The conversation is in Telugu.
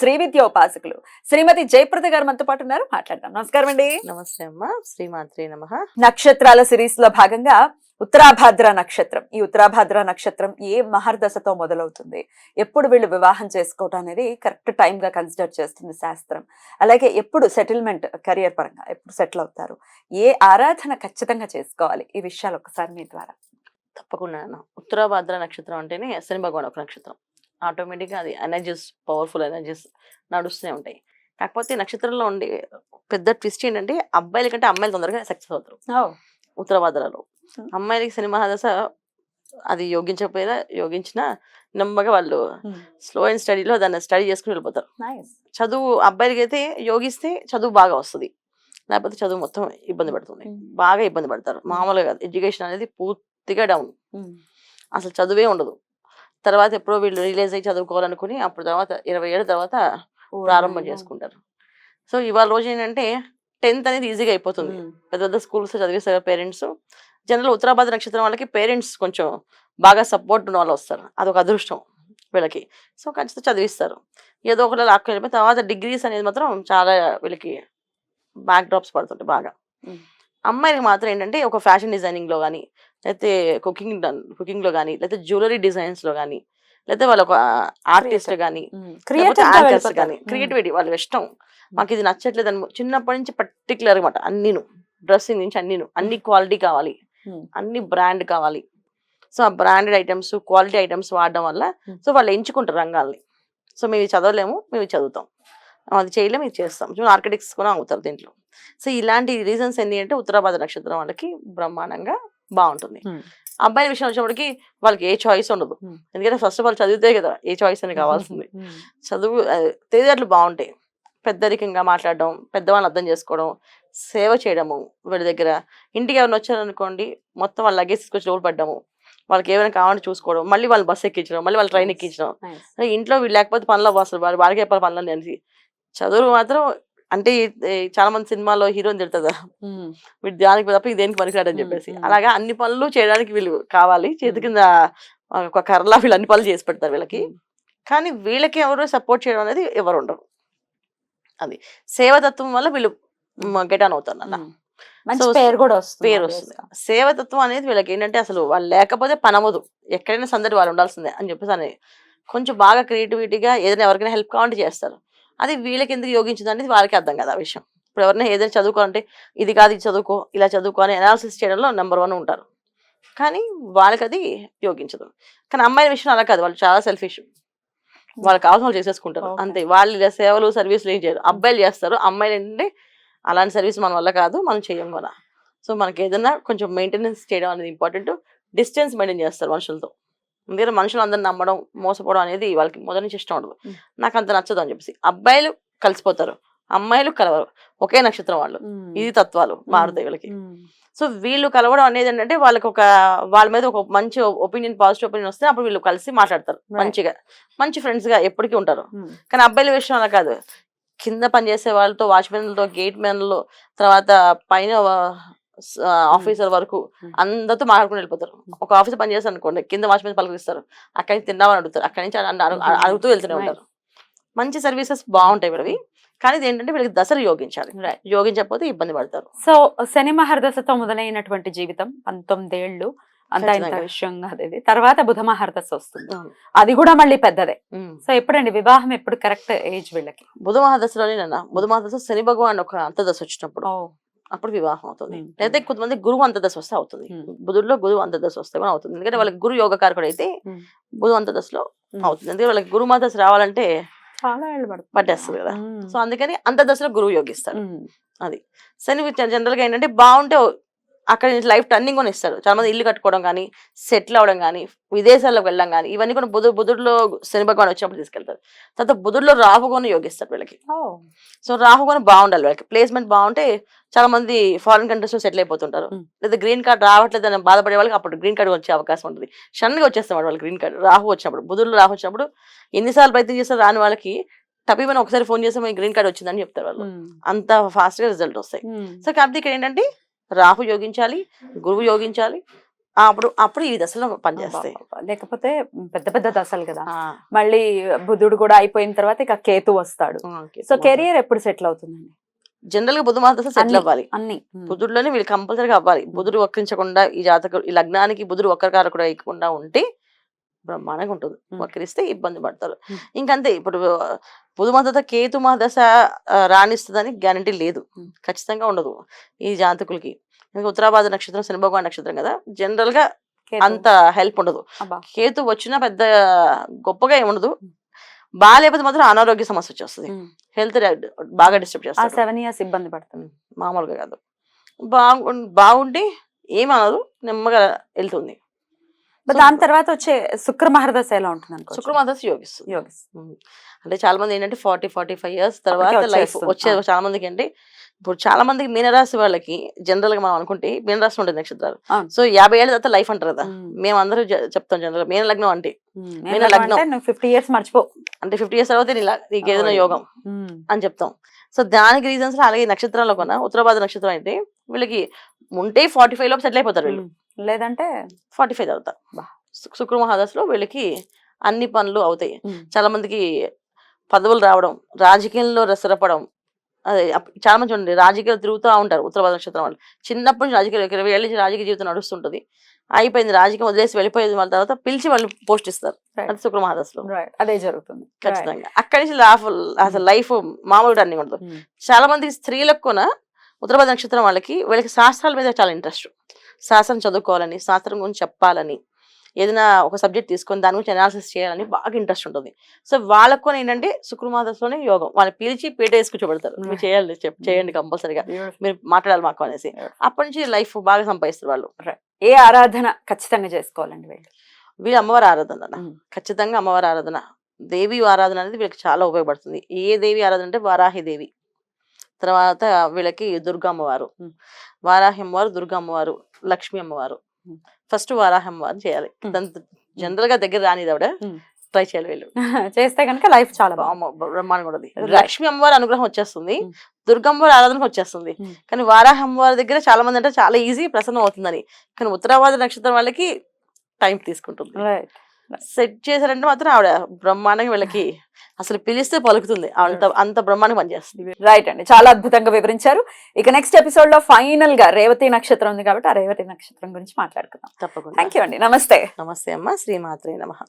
Shri Vidya ఉపాసకులు. శ్రీమతి జయప్రద గారు మనతో పాటు ఉన్నారు. మాట్లాడదాం. నమస్కారం అండి. నమస్తే అమ్మ. శ్రీమాత్రి నమ. నక్షత్రాల సిరీస్లో భాగంగా ఉత్తరాభాద్ర నక్షత్రం. ఈ ఉత్తరాభాద్ర నక్షత్రం ఏ మహర్దశతో మొదలవుతుంది? ఎప్పుడు వీళ్ళు వివాహం చేసుకోవటం అనేది కరెక్ట్ టైం గా కన్సిడర్ చేస్తుంది శాస్త్రం. అలాగే ఎప్పుడు సెటిల్మెంట్ కెరియర్ పరంగా ఎప్పుడు సెటిల్ అవుతారు? ఏ ఆరాధన ఖచ్చితంగా చేసుకోవాలి? ఈ విషయాలు ఒకసారి మీ ద్వారా. తప్పకుండా ఉత్తరాభాద్ర నక్షత్రం అంటేనే శని భగవాన్ ఒక నక్షత్రం. ఆటోమేటిక్గా అది ఎనర్జీస్ పవర్ఫుల్ ఎనర్జీస్ నడుస్తూనే ఉంటాయి. కాకపోతే నక్షత్రంలో ఉండే పెద్ద ట్విస్ట్ ఏంటంటే అబ్బాయిల కంటే అమ్మాయిలు తొందరగా సక్సెస్ అవుతారు. ఉత్తరాభాద్రలో. అమ్మాయిలకి శని మహాదశ అది యోగించకపోయినా యోగించినా నెమ్మగా వాళ్ళు స్లో అండ్ స్టడీలో దాన్ని స్టడీ చేసుకుని వెళ్ళిపోతారు. చదువు అబ్బాయిలకి అయితే యోగిస్తే చదువు బాగా వస్తుంది. లేకపోతే చదువు మొత్తం ఇబ్బంది పడుతుంది. బాగా ఇబ్బంది పడతారు. మామూలుగా ఎడ్యుకేషన్ అనేది పూర్తిగా డౌన్. అసలు చదువే ఉండదు. తర్వాత ఎప్పుడో వీళ్ళు రిలీజ్ అయ్యి చదువుకోవాలనుకుని అప్పుడు తర్వాత ఇరవై ఏళ్ళ తర్వాత ప్రారంభం చేసుకుంటారు. సో ఇవాళ రోజు ఏంటంటే టెన్త్ అనేది ఈజీగా అయిపోతుంది. పెద్ద పెద్ద స్కూల్స్ చదివేస్తారు పేరెంట్స్ జనరల్ ఉత్తరాబాద్ నక్షత్రం వాళ్ళకి పేరెంట్స్ కొంచెం బాగా సపోర్ట్ ఉన్న వాళ్ళు వస్తారు. అదొక అదృష్టం వీళ్ళకి. సో ఖచ్చితంగా చదివిస్తారు. ఏదో ఒకటి లాక్కెళ్ళిపోయి తర్వాత డిగ్రీస్ అనేది మాత్రం చాలా వీళ్ళకి బ్యాక్ డ్రాప్స్ పడుతుంటాయి బాగా. అమ్మాయిలకి మాత్రం ఏంటంటే ఒక ఫ్యాషన్ డిజైనింగ్లో కానీ లేకపోతే కుకింగ్ కుకింగ్లో కానీ లేకపోతే జ్యువెలరీ డిజైన్స్లో కానీ లేకపోతే వాళ్ళ ఒక ఆర్టిస్ట్ కానీ యాంకర్స్ కానీ క్రియేటివిటీ వాళ్ళ ఇష్టం. మాకు ఇది నచ్చట్లేదు అని చిన్నప్పటి నుంచి పర్టికులర్ అనమాట అన్నీను. డ్రెస్సింగ్ నుంచి అన్నీను. అన్ని క్వాలిటీ కావాలి. అన్ని బ్రాండ్ కావాలి. సో ఆ బ్రాండెడ్ ఐటమ్స్ క్వాలిటీ ఐటమ్స్ వాడడం వల్ల. సో వాళ్ళు ఎంచుకుంటారు రంగాల్ని. సో మేము చదవలేము మేము చదువుతాం. అది చేయలేము ఇది చేస్తాం. సో ఆర్కిటెక్ట్స్ కూడా అవుతారు దీంట్లో. సో ఇలాంటి రీజన్స్ ఏంటి అంటే ఉత్తరాబాద్ నక్షత్రం వాళ్ళకి బ్రహ్మాండంగా బాగుంటుంది. అబ్బాయి విషయం వచ్చినప్పటికి వాళ్ళకి ఏ చాయిస్ ఉండదు. ఎందుకంటే ఫస్ట్ ఆఫ్ ఆల్ చదివితే కదా ఏ చాయిస్ అని కావాల్సింది. చదువు తెలివితేటలు బాగుంటాయి. పెద్దరికంగా మాట్లాడడం పెద్దవాళ్ళని అర్థం చేసుకోవడం సేవ చేయడము వీళ్ళ దగ్గర ఇంటికి ఎవరైనా వచ్చారనుకోండి మొత్తం వాళ్ళ లగేజ్ తీసుకొచ్చి లోపల పడ్డము వాళ్ళకి ఏమైనా కావాలని చూసుకోవడం మళ్ళీ వాళ్ళు బస్సు ఎక్కించడం మళ్ళీ వాళ్ళు ట్రైన్ ఎక్కించడం. ఇంట్లో వీళ్ళు లేకపోతే పనులు అవ్వ అసలు. వాళ్ళు వాళ్ళకి చెప్పాలి పనులు అనేసి చదువు మాత్రం అంటే చాలా మంది సినిమాలో హీరోని తిడుతుందా వీడు దానికి తప్ప ఇది దేనికి పనికిరాడని చెప్పేసి. అలాగా అన్ని పనులు చేయడానికి వీళ్ళు కావాలి. చేతి కింద ఒక కర్రలా వీళ్ళు అన్ని పనులు చేసి పెడతారు వీళ్ళకి. కానీ వీళ్ళకి ఎవరు సపోర్ట్ చేయడం అనేది ఎవరు ఉండరు. అది సేవతత్వం వల్ల వీళ్ళు గెట్ ఆన్ అవుతారు అన్న పేరు కూడా వస్తుంది పేరు వస్తుంది. సేవతత్వం అనేది వీళ్ళకి ఏంటంటే అసలు వాళ్ళు లేకపోతే పని అవ్వదు ఎక్కడైనా సందడి వాళ్ళు ఉండాల్సిందే అని చెప్పేసి అనేది కొంచెం బాగా క్రియేటివిటీగా ఏదైనా ఎవరికైనా హెల్ప్ కావాలంటే చేస్తారు. అది వీళ్ళకి ఎందుకు యోగించింది అనేది వాళ్ళకి అర్థం కదా ఆ విషయం. ఇప్పుడు ఎవరైనా ఏదైనా చదువుకోవాలంటే ఇది కాదు ఇది చదువుకో ఇలా చదువుకో అని అనాలిసిస్ చేయడంలో నెంబర్ వన్ ఉంటారు. కానీ వాళ్ళకి అది యోగించదు. కానీ అమ్మాయిల విషయం అలా కాదు వాళ్ళు చాలా సెల్ఫిష్ వాళ్ళకి కావాల్సిన వాళ్ళు చేసేసుకుంటారు. అంతే. వాళ్ళు ఇలా సేవలు సర్వీసులు ఏం చేయరు. అబ్బాయిలు చేస్తారు. అమ్మాయిలు ఏంటంటే అలాంటి సర్వీస్ మన వల్ల కాదు మనం చేయం కూడా సో మనకి ఏదైనా కొంచెం మెయింటెనెన్స్ చేయడం అనేది ఇంపార్టెంట్ డిస్టెన్స్ మెయింటైన్ చేస్తారు మనుషులతో. ఎందుకంటే మనుషులు అందరిని నమ్మడం మోసపోవడం అనేది వాళ్ళకి మొదటి నుంచి ఇష్టం ఉండదు. నాకు అంత నచ్చదు అని చెప్పేసి అబ్బాయిలు కలిసిపోతారు. అమ్మాయిలు కలవరు. ఒకే నక్షత్రం వాళ్ళు. ఇది తత్వాలు మారుతాయి వీళ్ళకి. సో వీళ్ళు కలవడం అనేది ఏంటంటే వాళ్ళకి ఒక వాళ్ళ మీద ఒక మంచి ఒపీనియన్ పాజిటివ్ ఒపీనియన్ వస్తే అప్పుడు వీళ్ళు కలిసి మాట్లాడతారు. మంచిగా. మంచి ఫ్రెండ్స్గా ఎప్పటికీ ఉంటారు. కానీ అబ్బాయిల విషయం అలా కాదు. కింద పనిచేసే వాళ్ళతో వాచ్మెన్లతో గేట్ మెన్లు తర్వాత పైన ఆఫీసర్ వరకు. అందరితో మాట్లాడుకుని వెళ్ళిపోతారు. ఒక ఆఫీసర్ పని చేస్తారు అనుకోండి కింద వాచ్మెన్ పలకరిస్తారు. అక్కడి నుంచి తిన్నామని అడుగుతారు. అక్కడి నుంచి అడు- అడు-. అడుగుతూ వెళ్తూనే ఉంటారు. మంచి సర్వీసెస్ బాగుంటాయి వీళ్ళవి కానీ ఇది ఏంటంటే వీళ్ళకి దశలు యోగించాలి. యోగించకపోతే ఇబ్బంది పడతారు. సో శని మహర్దశతో మొదలైనటువంటి జీవితం పంతొమ్మిదేళ్ళు అంత ఇంత ఖచ్చితంగా. విషయం కాదు ఇది తర్వాత బుధ మహర్దశ వస్తుంది. అది కూడా మళ్ళీ పెద్దదే. సో ఎప్పుడండి? వివాహం ఎప్పుడు కరెక్ట్ ఏజ్ వీళ్ళకి? బుధ మహాదశలోనే నాన్న. బుధ మహాదశ శని భగవాన్ ఒక అంతదశ వచ్చినప్పుడు. అప్పుడు వివాహం అవుతుంది. లేదా కొంతమంది గురువు అంతదశ వస్తే అవుతుంది ఉమ్. బుధుడిలో గురువు అంతదశ వస్తే కూడా అవుతుంది ఎందుకంటే వాళ్ళకి గురు యోగకారకుడు అయితే. బుధు అంతదశలో. అవుతుంది ఎందుకంటే వాళ్ళకి గురు అంతదశ రావాలంటే చాలా పట్టేస్తుంది కదా. సో అందుకని అంతదశలో గురువు యోగిస్తాడు ఉమ్. అది శని జనరల్గా ఏంటంటే బాగుంటే అక్కడ లైఫ్ టర్నింగ్ కొని ఇస్తాడు చాలా మంది ఇల్లు కట్టుకోవడం కానీ సెటిల్ అవడం కానీ విదేశాల్లోకి వెళ్ళడం కానీ ఇవన్నీ కూడా బుధు బుధుడిలో శని భగవాన్ వచ్చినప్పుడు తీసుకెళ్తారు. తర్వాత బుధుడిలో రాహుగోని యోగిస్తాడు వీళ్ళకి. సో రాహుగోని బాగుండాలి వీళ్ళకి. ప్లేస్మెంట్ బాగుంటే చాలా మంది ఫారిన్ కంట్రీస్లో సెటిల్ అయిపోతుంటారు. లేదా గ్రీన్ కార్డ్ రావట్లేదు అని బాధపడే వాళ్ళకి అప్పుడు గ్రీన్ కార్డ్ వచ్చే అవకాశం ఉంటుంది. సడన్గా వచ్చేస్తాం వాళ్ళకి గ్రీన్ కార్డ్. రాహు వచ్చినప్పుడు బుధుడిలో రాహు వచ్చినప్పుడు ఎన్నిసార్లు ప్రయత్నం చేస్తారు రాని వాళ్ళకి టపీమని ఒకసారి ఫోన్ చేస్తే గ్రీన్ కార్డ్ వచ్చిందని చెప్తారు వాళ్ళు. అంత ఫాస్ట్గా రిజల్ట్ వస్తాయి. సో కాబట్టి ఇక్కడ ఏంటంటే రాహు యోగించాలి గురువు యోగించాలి. అప్పుడు అప్పుడు ఈ దశలో పనిచేస్తాయి. లేకపోతే పెద్ద పెద్ద దశలు కదా. మళ్ళీ బుధుడు కూడా అయిపోయిన తర్వాత ఇక కేతు వస్తాడు. సో కెరియర్ ఎప్పుడు సెటిల్ అవుతుందండి? జనరల్గా బుధ మాత సెటిల్. అవ్వాలి. అన్ని. బుధుడిలోనే వీళ్ళు కంపల్సరీగా అవ్వాలి. బుధుడు వక్రించకుండా ఈ జాతక ఈ లగ్నానికి బుధుడు వక్రకారకుడు అయ్యకుండా ఉంటే బ్రహ్మాండంగా ఉంటుంది. వక్రిస్తే ఇబ్బంది పడతారు. ఇంకంతే ఇప్పుడు బుధ మద్దత కేతు మా దశ ఆ, రాణిస్తుందని గ్యారంటీ లేదు. ఖచ్చితంగా ఉండదు ఈ జాతకులకి ఉత్తరాబాద నక్షత్రం శని భగవాన్ నక్షత్రం కదా జనరల్గా. అంత హెల్ప్ ఉండదు. కేతు వచ్చినా పెద్ద గొప్పగా ఏమి ఉండదు బాగాలేకపోతే మాత్రం అనారోగ్య సమస్య వచ్చేస్తుంది. హెల్త్ బాగా డిస్టర్బ్ ఆ చేస్తారు సెవెన్ ఇయర్స్ ఇబ్బంది పడుతుంది మామూలుగా కాదు బాగు బాగుంటే ఏమనదు నెమ్మగా వెళ్తుంది బట్ దాని తర్వాత వచ్చే శుక్ర మహర్దశ ఎలా ఉంటుంది అనుకో శుక్రమాదశ యోగిస్తుంది యోగిస్. అంటే చాలా మంది ఏంటంటే ఫార్టీ ఫార్టీ ఫైవ్ ఇయర్స్ తర్వాత లైఫ్. వచ్చే. చాలా మందికి అంటే ఇప్పుడు చాలా మందికి మీనరాశి వాళ్ళకి జనరల్గా మనం అనుకుంటే మీనరాశి ఉంటుంది నక్షత్రాలు. సో యాభై ఏళ్ళ తర్వాత లైఫ్ అంటారు కదా. మేము అందరూ చెప్తాం జనరల్ మీన లగ్నం అంటే. మీన లగ్నం. ఫిఫ్టీ ఇయర్స్ మర్చిపో అంటే ఫిఫ్టీ ఇయర్స్ తర్వాత నీకు ఏదైనా. యోగం. అని చెప్తాం సో దానికి రీజన్స్ అలాగే నక్షత్రాల్లో కొన్న ఉత్తరాబాద నక్షత్రం అయితే వీళ్ళకి ఉంటే ఫార్టీ ఫైవ్ లోపు సెటిల్ అయిపోతారు వీళ్ళు. లేదంటే ఫార్టీ ఫైవ్ బా. శుక్ర మహాదశలో వీళ్ళకి అన్ని పనులు అవుతాయి. చాలా మందికి పదవులు రావడం రాజకీయంలో రసరపడం అదే చాలా మంది చూడండి రాజకీయాలు తిరుగుతూ ఉంటారు ఉత్తరభారత నక్షత్రం వాళ్ళు. చిన్నప్పటి నుంచి రాజకీయాలు ఇరవై ఏళ్ళ నుంచి రాజకీయ జీవితం నడుస్తుంటది. అయిపోయింది రాజకీయం వదిలేసి వెళ్ళిపోయేది వాళ్ళ తర్వాత పిలిచి వాళ్ళు పోస్ట్ ఇస్తారు. అది శుక్ర మహాదశలో. అదే జరుగుతుంది. ఖచ్చితంగా. అక్కడి నుంచి లాఫ్ అసలు లైఫ్ మామూలు రన్నింగ్ ఉండదు. చాలా మంది స్త్రీలకు కూడా ఉత్తరభారత నక్షత్రం వాళ్ళకి వీళ్ళకి శాస్త్రాల మీద చాలా ఇంట్రెస్ట్. శాస్త్రం చదువుకోవాలని శాస్త్రం గురించి చెప్పాలని ఏదైనా ఒక సబ్జెక్ట్ తీసుకొని దాని గురించి అనాలిసిస్ చేయాలని బాగా ఇంట్రెస్ట్ ఉంటుంది. సో వాళ్ళకు కూడా ఏంటంటే శుక్రమాదశలోనే యోగం. వాళ్ళని పిలిచి పీట వేసి కూర్చోబెడతారు. మీరు చేయాలి చేయండి కంపల్సరీగా. Beautiful. మీరు మాట్లాడాలి మాకు అనేసి. అప్పటి నుంచి లైఫ్ బాగా సంపాదిస్తారు వాళ్ళు. ఏ ఆరాధన ఖచ్చితంగా చేసుకోవాలండి వీళ్ళు? వీళ్ళు అమ్మవారి ఆరాధన. ఉమ్. ఖచ్చితంగా అమ్మవారి ఆరాధన. దేవి ఆరాధన అనేది వీళ్ళకి చాలా ఉపయోగపడుతుంది. ఏ దేవి ఆరాధన అంటే వారాహి దేవి. తర్వాత వీళ్ళకి దుర్గా అమ్మవారు ఉమ్. వారాహి అమ్మవారు దుర్గా అమ్మవారు లక్ష్మీ అమ్మవారు. ఫస్ట్ వారాహి అమ్మవారు చేయాలి. జనరల్గా దగ్గర రానిది ఆవిడ. ట్రై చేయాలి వీళ్ళు చేస్తే కనుక లైఫ్ చాలా బ్రహ్మాండంగా Right. లక్ష్మీ అమ్మవారి అనుగ్రహం వచ్చేస్తుంది ఉమ్. దుర్గా అమ్మవారి ఆరాధనకు వచ్చేస్తుంది. కానీ వారాహి అమ్మవారి దగ్గర చాలా మంది అంటే చాలా ఈజీ ప్రసన్నం అవుతుందని కానీ ఉత్తరావాద నక్షత్రం వాళ్ళకి టైం తీసుకుంటుంది. సెట్ చేశారంటే మాత్రం ఆవిడ బ్రహ్మాండంగా వీళ్ళకి అసలు పిలిస్తే పలుకుతుంది. అంత అంత బ్రహ్మాండంగా పనిచేస్తుంది. రైట్ అండి. చాలా అద్భుతంగా వివరించారు. ఇక నెక్స్ట్ ఎపిసోడ్లో ఫైనల్గా రేవతి నక్షత్రం ఉంది కాబట్టి ఆ రేవతి నక్షత్రం గురించి మాట్లాడుకుందాం. తప్పకుండా. థ్యాంక్ యూ అండి. నమస్తే. నమస్తే అమ్మ. శ్రీమాత్రే నమ.